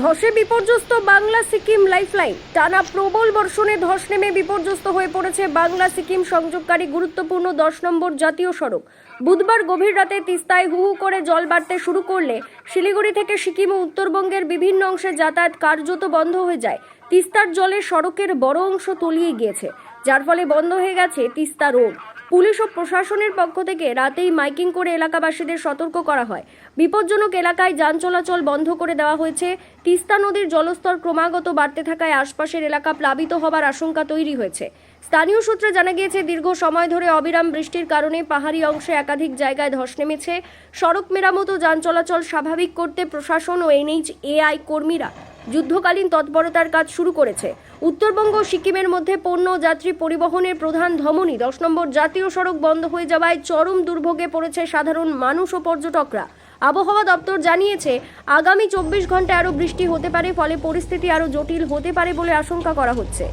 ধসে বিপর্যস্ত বাংলা সিকিম লাইফলাইন। টানা প্রবল বর্ষণে ধস নেমে বিপর্যস্ত হয়ে পড়েছে বাংলা সিকিম সংযোগকারী গুরুত্বপূর্ণ দশ নম্বর জাতীয় সড়ক। বুধবার গভীর রাতে তিস্তায় হু হু করে জল বাড়তে শুরু করলে শিলিগুড়ি থেকে সিকিম ও উত্তরবঙ্গের বিভিন্ন অংশে যাতায়াত কার্যত বন্ধ হয়ে যায়। তিস্তার জলে সড়কের বড় অংশ তলিয়ে গিয়েছে, যার ফলে বন্ধ হয়ে গেছে তিস্তা রোড। পুলিশ ও প্রশাসনের পক্ষ থেকে রাতেই মাইকিং করে এলাকাবাসীদের সতর্ক করা হয়। বিপজ্জনক এলাকায় যান চলাচল বন্ধ করে দেওয়া হয়েছে। তিস্তা নদীর জলস্তর ক্রমাগত বাড়তে থাকায় আশপাশের এলাকা প্লাবিত হবার আশঙ্কা তৈরি হয়েছে। স্থানীয় সূত্রে জানা গিয়েছে, দীর্ঘ সময় ধরে অবিরাম বৃষ্টির কারণে পাহাড়ি অংশে একাধিক জায়গায় ধস নেমেছে। সড়ক মেরামত যান চলাচল স্বাভাবিক করতে প্রশাসন ও এনএইচ এআই কর্মীরা যুদ্ধকালীন তৎপরতার কাজ শুরু করেছে। উত্তরবঙ্গ সিকিমের মধ্যে পণ্য যাত্রী পরিবহনের প্রধান ধমনী, দশ নম্বর জাতীয় সড়ক বন্ধ হয়ে যাওয়ায় চরম দুর্ভোগে পড়েছে সাধারণ মানুষ ও পর্যটকরা। আবহাওয়া দপ্তর জানিয়েছে, আগামী চব্বিশ ঘণ্টা আরও বৃষ্টি হতে পারে, ফলে পরিস্থিতি আরও জটিল হতে পারে বলে আশঙ্কা করা হচ্ছে।